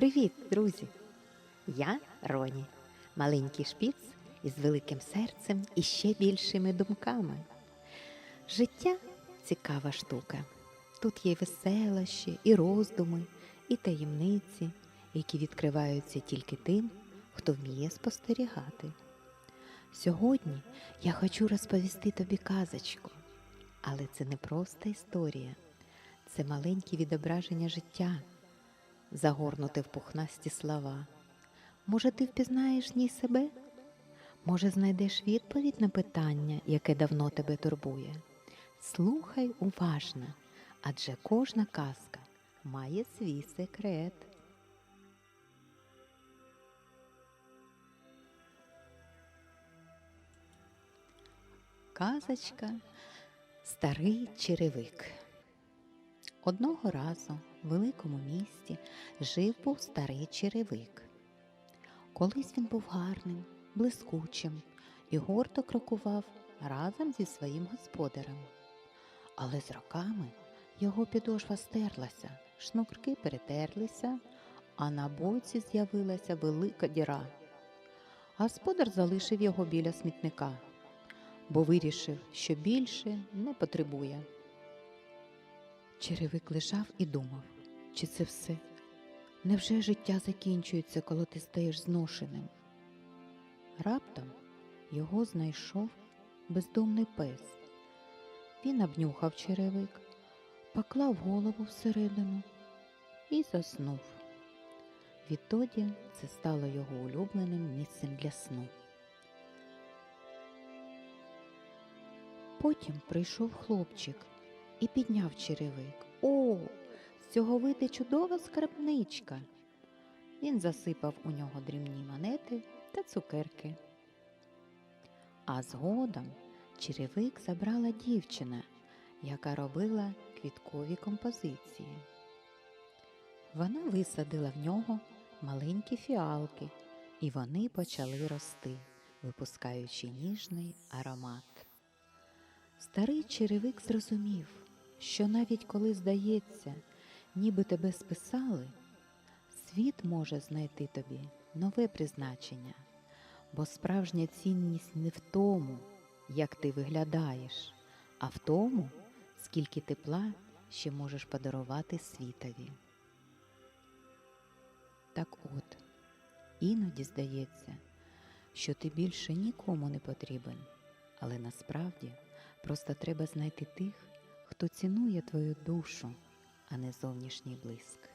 Привіт, друзі! Я Роні, маленький шпіц із великим серцем і ще більшими думками. Життя цікава штука. Тут є веселощі, і роздуми, і таємниці, які відкриваються тільки тим, хто вміє спостерігати. Сьогодні я хочу розповісти тобі казочку, але це не просто історія, це маленьке відображення життя загорнути в пухнасті слова. Може, ти впізнаєш ній себе? Може, знайдеш відповідь на питання, яке давно тебе турбує? Слухай уважно, адже кожна казка має свій секрет. Казочка Старий черевик. Одного разу великому місті жив був старий черевик. Колись він був гарним, блискучим і гордо крокував разом зі своїм господарем. Але з роками його підошва стерлася, шнурки перетерлися, а на боці з'явилася велика діра. Господар залишив його біля смітника, бо вирішив, що більше не потребує. Черевик лежав і думав, чи це все? Невже життя закінчується, коли ти стаєш зношеним? Раптом його знайшов бездомний пес. Він обнюхав черевик, поклав голову всередину і заснув. Відтоді це стало його улюбленим місцем для сну. Потім прийшов хлопчик і підняв черевик. О, з цього вийде чудова скарбничка. Він засипав у нього дрібні монети та цукерки. А згодом черевик забрала дівчина, яка робила квіткові композиції. Вона висадила в нього маленькі фіалки, і вони почали рости, випускаючи ніжний аромат. Старий черевик зрозумів, що навіть коли здається, ніби тебе списали, світ може знайти тобі нове призначення, бо справжня цінність не в тому, як ти виглядаєш, а в тому, скільки тепла ще можеш подарувати світові. Так от, іноді здається, що ти більше нікому не потрібен, але насправді просто треба знайти тих, хто цінує твою душу, а не зовнішній блиск.